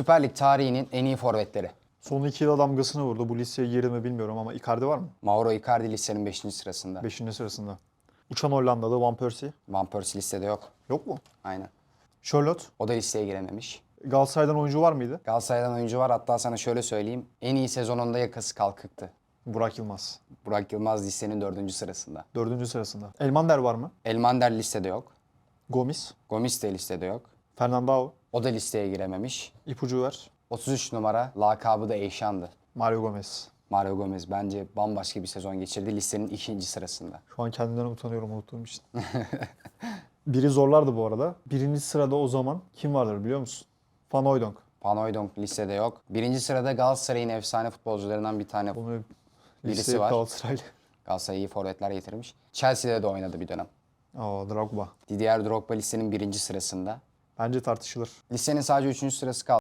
Süper Lig tarihinin en iyi forvetleri. Son iki yıla damgasını vurdu. Bu listeye mi bilmiyorum ama Icardi var mı? Mauro Icardi listenin 5. sırasında. Beşinci sırasında. Uçan Hollandalı Van Persie. Van Persie listede yok. Yok mu? Aynen. Charlotte. O da listeye girememiş. Galatasaray'dan oyuncu var mıydı? Galatasaray'dan oyuncu var. Hatta sana şöyle söyleyeyim. En iyi sezonunda yakası kalkıktı. Burak Yılmaz. Burak Yılmaz listenin 4. sırasında. Dördüncü sırasında. Elmander var mı? Elmander listede yok. Gomis. Gomis de listede yok. Fernandao. O da listeye girememiş. İpucu ver. 33 numara lakabı da Eyşan'dı. Mario Gomez. Mario Gomez bence bambaşka bir sezon geçirdi listenin ikinci sırasında. Şu an kendimden utanıyorum unuttuğum için. Biri zorlardı bu arada. Birinci sırada o zaman kim vardır biliyor musun? Van Hooijdonk. Van Hooijdonk listede yok. Birinci sırada Galatasaray'ın efsane futbolcularından bir tane. Bunu Birisi var. Galatasaraylı. Galatasaray iyi forvetler getirmiş. Chelsea'de de oynadı bir dönem. Aa Drogba. Didier Drogba listenin birinci sırasında. Bence tartışılır. Listenin sadece üçüncü sırası kaldı.